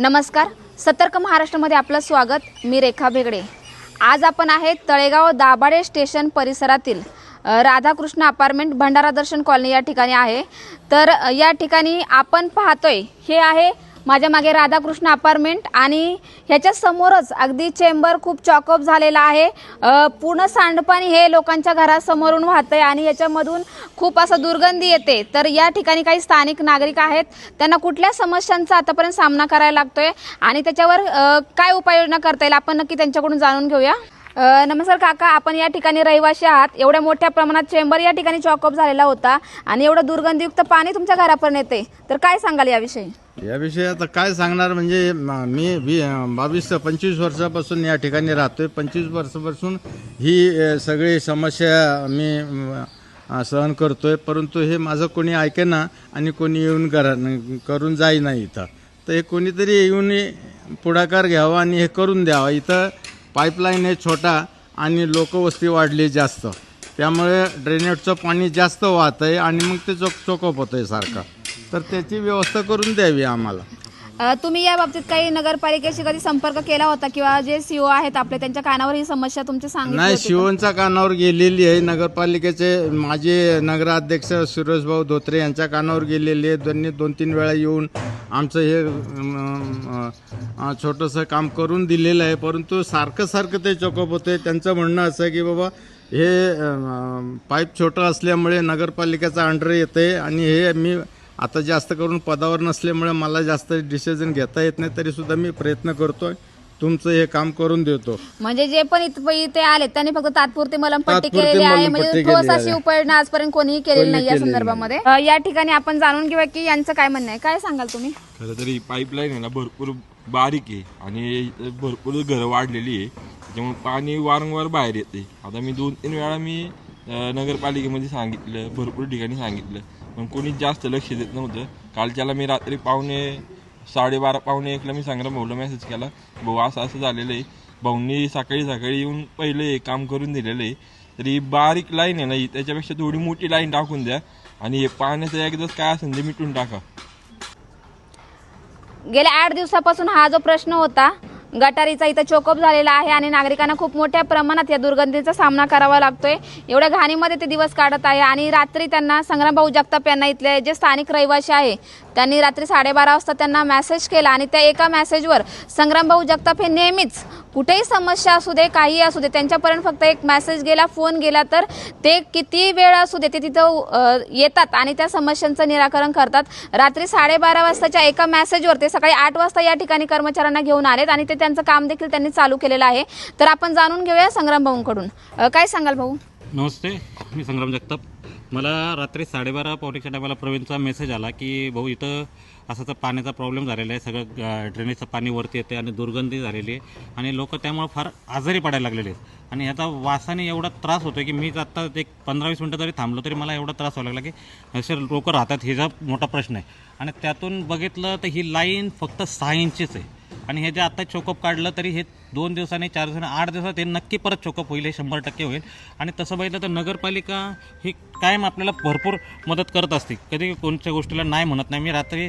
नमस्कार. सतर्क महाराष्ट्रामध्ये आपलं स्वागत. मी रेखा भेगडे. आज आपण आहे तळेगाव दाभाडे स्टेशन परिसरातील राधाकृष्ण अपार्टमेंट भंडारा दर्शन कॉलनी या ठिकाणी आहे. तर या ठिकाणी आपण पाहतोय हे आहे माझ्या मागे राधाकृष्ण अपार्टमेंट आणि ह्याच्या समोरच अगदी चेंबर खूप चॉकअप झालेला आहे. पूर्ण सांडपाणी हे लोकांच्या घरासमोरून वाहतंय आणि याच्यामधून खूप असं दुर्गंधी येते. तर या ठिकाणी काही स्थानिक नागरिक आहेत. त्यांना कुठल्या समस्यांचा आतापर्यंत सामना करायला लागतोय आणि त्याच्यावर काय उपाययोजना करता येईल आपण नक्की त्यांच्याकडून जाणून घेऊया. नमस्कार काका आपण या ठिकाणी रहिवासी आहात. एवढ्या मोठ्या प्रमाणात चेंबर या ठिकाणी चॉकअप झालेला होता आणि एवढं दुर्गंधीयुक्त पाणी तुमच्या घरापर्यंत येते. तर काय सांगाल याविषयी? याविषयी आता काय सांगणार म्हणजे म- मी वी बावीस ते पंचवीस वर्षापासून या ठिकाणी राहतोय. पंचवीस वर्षापासून ही अ, सगळी समस्या मी म, अ, सहन करतोय. परंतु हे माझं कोणी ऐकेना आणि कोणी येऊन करा करून जाई नाही इथं. तर हे कोणीतरी येऊन पुढाकार घ्यावा आणि हे करून द्यावं. इथं पाईपलाईन आहे छोटा आणि लोकवस्ती वाढली जास्त. त्यामुळे ड्रेनेजचं पाणी जास्त वाहत आहे आणि मग ते चोक चोकप होतं आहे सारखं. तर त्याची व्यवस्था करून द्यावी आम्हाला. अ, तुम्ही या बाबतीत काही नगरपालिकेशी कधी संपर्क केला होता किंवा जे सीओ आहेत आपले त्यांच्या कानावर ही समस्या तुमची सांगितली नाही होती का? शिवणच्या कानावर गेलेली आहे. नगरपालिकेचे माजी नगराध्यक्ष सुरेशभाऊ धोत्रे यांच्या कानावर गेलेली आहे. त्यांनी दोन तीन वेळा येऊन आमचं हे अं, छोटंसं काम करून दिलेलं आहे. परंतु सारखं सारखं ते चोकअप होते त्यांचं म्हणणं असं आहे की बाबा हे पाईप छोटं असल्यामुळे नगरपालिकेचा अंडर येते आणि हे मी आता जास्त करून पदावर नसल्यामुळे मला जास्त डिसिजन घेता येत नाही तरी सुद्धा मी प्रयत्न करतोय. तुमचं हे काम करून देतो. म्हणजे जे पण इथं इथे आले त्यांनी फक्त तात्पुरती मलमपट्टी तात्पुरती केलेली आहे. मलमपट्टी म्हणजे केलेली ठोस अशी आहे. उपाययोजना आजपर्यंत कोणीही केलेली कोणी नाही या केलेली संदर्भामध्ये. अ, या ठिकाणी आपण जाणून घेऊया की यांचं काय म्हणणं आहे. काय सांगाल तुम्ही? खरं तरी पाईपलाईन आहे ना भरपूर बारीक आहे आणि भरपूर घरं वाढलेली आहे. त्याच्यामुळे पाणी वारंवार बाहेर येते. आता मी दोन तीन वेळा मी अं, नगरपालिकेमध्ये सांगितलं भरपूर ठिकाणी सांगितलं. पण कोणीच जास्त लक्ष देत नव्हतं. कालच्याला मी रात्री पाहुणे साडेबारा पाहुणे एकला मी संग्राम भाऊला मेसेज केला भाऊ असं असं झालेलं आहे. भाऊंनी सकाळी सकाळी येऊन पहिले एक काम करून दिलेलं आहे. तरी बारीक लाईन आहे ना ही त्याच्यापेक्षा थोडी मोठी लाईन टाकून द्या आणि हे पाण्याचं एकदाच काय असेल ते मिटून टाका. गेल्या आठ दिवसापासून हा जो प्रश्न होता गटारीचा इथं चोकअप झालेला आहे आणि नागरिकांना खूप मोठ्या प्रमाणात या दुर्गंधीचा सामना करावा लागतोय. एवढ्या घाणीमध्ये ते दिवस काढत आहे आणि रात्री त्यांना संग्रामभाऊ जगताप यांना इथले जे स्थानिक रहिवासी आहे त्यांनी रात्री साडेबारा वाजता त्यांना मॅसेज केला आणि त्या एका मॅसेजवर संग्रामभाऊ जगताप हे नेहमीच कुठेही समस्या असू दे काही असू दे त्यांच्यापर्यंत फक्त एक मेसेज गेला फोन गेला तर ते किती वेळ असू दे ते तिथं येतात आणि त्या समस्यांचं निराकरण करतात. रात्री साडेबारा वाजताच्या एका मेसेजवर ते सकाळी आठ वाजता या ठिकाणी कर्मचाऱ्यांना घेऊन आलेत आणि ते त्यांचं काम देखील त्यांनी चालू केलेलं आहे. तर आपण जाणून घेऊया संग्राम भाऊंकडून. काय सांगाल भाऊ? नमस्ते मी संग्राम जगताप. मला रात्री साडेबारा पावणेच्या टायमाला प्रवीणचा मेसेज आला की भाऊ इथं असाचा पाण्याचा प्रॉब्लेम झालेला आहे. सगळं ड्रेनेजचं पाणी वरती येते आणि दुर्गंधी झालेली आहे. आणि लोक त्यामुळे फार आजारी पडायला लागलेले आहेत. आणि ह्याचा वासाने एवढा त्रास होतो की मी आत्ता एक पंधरा वीस मिनटं जरी थांबलो तरी मला एवढा त्रास व्हायला लागला की असे लोक राहतात. ह्याचा मोठा प्रश्न आहे. आणि त्यातून बघितलं तर ही लाईन फक्त सहा इंचीच आहे. आणि हे जे आत्ता चोकअप काढलं तरी हे दोन दिवसांनी चार दिवसांनी आठ दिवसात हे नक्की परत चोकअप होईल हे शंभर टक्के होईल. आणि तसं बघितलं तर नगरपालिका ही कायम आपल्याला भरपूर मदत करत असते. कधी कोणत्या गोष्टीला नाही म्हणत नाही. मी रात्री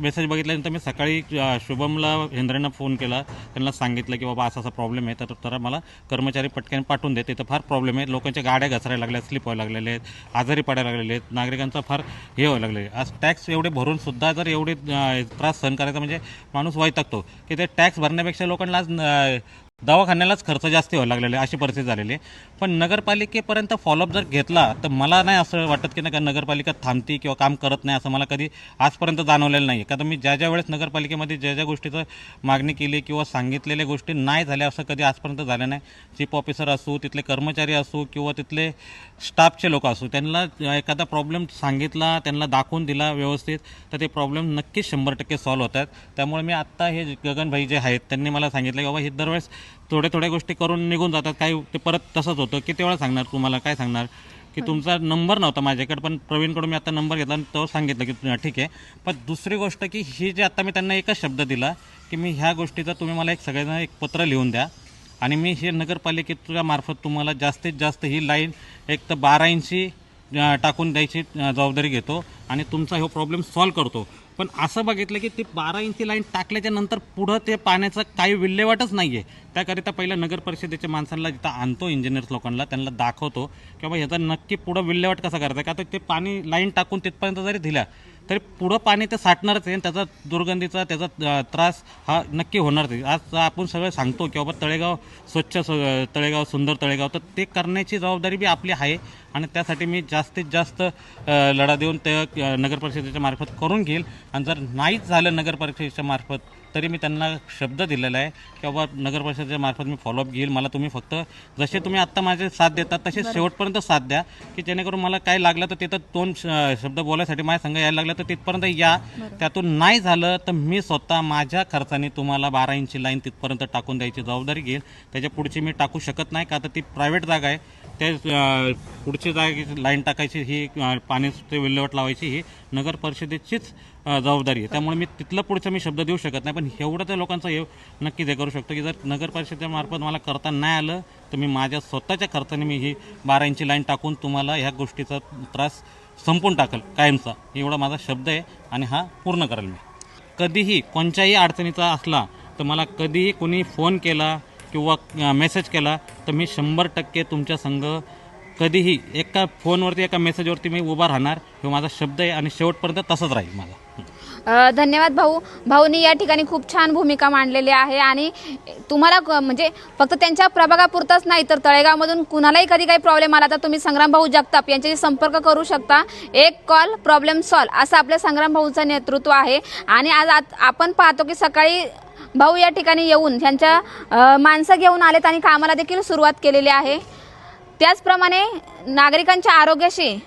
मेसेज बघितल्यानंतर मी सकाळी शुभमला हेंद्रेंना फोन केला. त्यांना सांगितलं की बाबा असा असा प्रॉब्लेम आहे. तर तर मला कर्मचारी पटकन पाठवून देते तर फार प्रॉब्लेम आहे. लोकांच्या गाड्या घसरायला लागल्या स्लिप व्हायला लागलेले आहेत आजारी पडायला लागलेले आहेत. नागरिकांचा फार हे व्हायला लागले आज टॅक्स एवढे भरून सुद्धा जर एवढे त्रास सहन करायचा म्हणजे माणूस वैतागतो. की ते टॅक्स भरण्यापेक्षा लोकांना आज अं, दवाखान्यालाच खर्च जास्त व्हायला लागलेला आहे अशी परिस्थिती झालेली आहे. पण नगरपालिकेपर्यंत फॉलोअप जर घेतला तर मला नाही असं वाटत की नका नगरपालिका थांबते किंवा काम करत नाही असं मला कधी आजपर्यंत जाणवलेलं नाही कारण मी ज्या ज्या वेळेस नगरपालिकेमध्ये ज्या ज्या गोष्टीचं मागणी केली किंवा सांगितलेल्या गोष्टी नाही झाल्या असं कधी आजपर्यंत झालं नाही. चीफ ऑफिसर असो तिथले कर्मचारी असू किंवा तिथले स्टाफचे लोक असू त्यांना एखादा प्रॉब्लेम सांगितला त्यांना दाखवून दिला व्यवस्थित तर ते प्रॉब्लेम नक्कीच शंभर टक्के सॉल्व्ह होतात. त्यामुळे मी आत्ता हे गगनभाई जे आहेत त्यांनी मला सांगितलं की बाबा हे दरवेळेस थोड्या थोड्या गोष्टी करून निघून जातात. काही ते परत तसंच होतं. किती वेळा सांगणार तुम्हाला? काय सांगणार? की तुमचा नंबर नव्हता माझ्याकडे पण प्रवीणकडून मी आता नंबर घेतला आणि तो सांगितलं की ठीक आहे. पण दुसरी गोष्ट की ही जी आता मी त्यांना एकच शब्द दिला की मी ह्या गोष्टीचा तुम्ही मला एक सगळ्यांना एक पत्र लिहून द्या. आणि मी हे नगरपालिकेच्या मार्फत तुम्हाला जास्तीत जास्त ही लाईन एक तर बारा इंची टाकून द्यायची जबाबदारी घेतो आणि तुमचा हा प्रॉब्लेम सॉल्व्ह करतो. पण असं बघितलं की ते बारा इंची लाईन टाकल्याच्या नंतर पुढं ते पाण्याचं काही विल्हेवाटच नाही आहे त्याकरिता पहिल्या नगर परिषदेच्या माणसांना जिथं आणतो इंजिनियर्स लोकांना त्यांना दाखवतो की बाबा ह्याचा नक्की पुढं विल्हेवाट कसा करायचा? का तर ते पाणी लाईन टाकून तिथपर्यंत जरी दिल्या तरी पुढं पाणी ते साठणारच आहे आणि त्याचा दुर्गंधीचा त्याचा त्रास हा नक्की होणारच आहे. आज आपण सगळं सांगतो की बाबा तळेगाव स्वच्छ स- तळेगाव सुंदर तळेगाव तर ते करण्याची जबाबदारी बी आपली आहे आणि त्यासाठी मी जास्तीत जास्त लढा देऊन ते नगर परिषदेच्या मार्फत करून घेईल. आणि जर नाहीच झालं नगर परिषदेच्या मार्फत तरी मी त्यांना शब्द दिलेला आहे की बाबा नगर परिषदेच्या मार्फत मी फॉलोअप घेईल. मला तुम्ही फक्त जसे तुम्ही आत्ता माझे साथ देतात तसे शेवटपर्यंत साथ द्या की जेणेकरून मला काय लागलं तर तिथं दोन शब्द बोलायसाठी माझ्या संघ यायला लागलं तर तिथपर्यंत या. त्यातून नाही झालं तर मी स्वतः माझ्या खर्चाने तुम्हाला बारा इंची लाईन तिथपर्यंत टाकून द्यायची जबाबदारी घेईल. त्याच्या पुढची मी टाकू शकत नाही का तर ती प्रायव्हेट जागा आहे. ते अं, पुढची जागा लाईन टाकायची ही पाण्याची विल्हेवाट लावायची ही नगर परिषदेचीच जबाबदारी आहे. त्यामुळे मी तिथलं पुढचं मी शब्द देऊ शकत नाही पण एवढं त्या लोकांचं हे नक्कीच हे करू शकतो की जर नगर परिषदेच्या मार्फत मला करता नाही आलं तर मी माझ्या स्वतःच्या खर्चाने मी ही बारा इंची लाईन टाकून तुम्हाला ह्या गोष्टीचा त्रास संपून टाकल कायमचा. एवढा माझा शब्द आहे आणि हा पूर्ण करेल मी. कधीही कोणत्याही अडचणीचा असला तर मला कधीही कोणी फोन केला किंवा मेसेज केला तर मी शंभर टक्के तुमच्या संघ कधीही एका फोनवरती एका मेसेजवरती मी उभा राहणार. हे माझा शब्द आहे आणि शेवटपर्यंत तसंच राहील माझा. धन्यवाद भाऊ. भाऊनी या ठिकाणी खूप छान भूमिका मांडलेली आहे आणि तुम्हाला क- म्हणजे फक्त त्यांच्या प्रभागापुरताच नाही तर तळेगावमधून कुणालाही कधी काही प्रॉब्लेम आला तर तुम्ही संग्राम भाऊ जगताप यांच्याशी संपर्क करू शकता. एक कॉल प्रॉब्लेम सॉल्व असं आपल्या संग्राम भाऊचं नेतृत्व आहे. आणि आज आत- आपण पाहतो की सकाळी भाऊ या ठिकाणी येऊन त्यांच्या माणसं घेऊन आलेत आणि कामाला देखील सुरुवात केलेली आहे. त्याचप्रमाणे नागरिकांच्या आरोग्याशी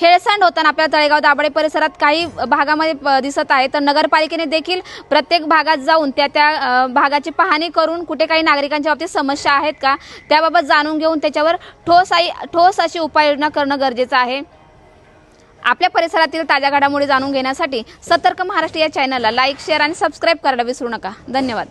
हेळसांड होताना आपल्या तळेगाव दाभाडे परिसरात काही भागामध्ये प- दिसत आहे. तर नगरपालिकेने देखील प्रत्येक भागात जाऊन त्या त्या भागाची पाहणी करून कुठे काही नागरिकांच्या बाबतीत समस्या आहेत का त्याबाबत जाणून घेऊन त्याच्यावर ठोस आई ठोस अशी उपाययोजना करणं गरजेचं आहे. आपल्या परिसरातील ताज्या घडामोडी जाणून घेण्यासाठी सतर्क महाराष्ट्र या चॅनलला लाईक शेअर आणि सबस्क्राईब करायला विसरू नका. धन्यवाद.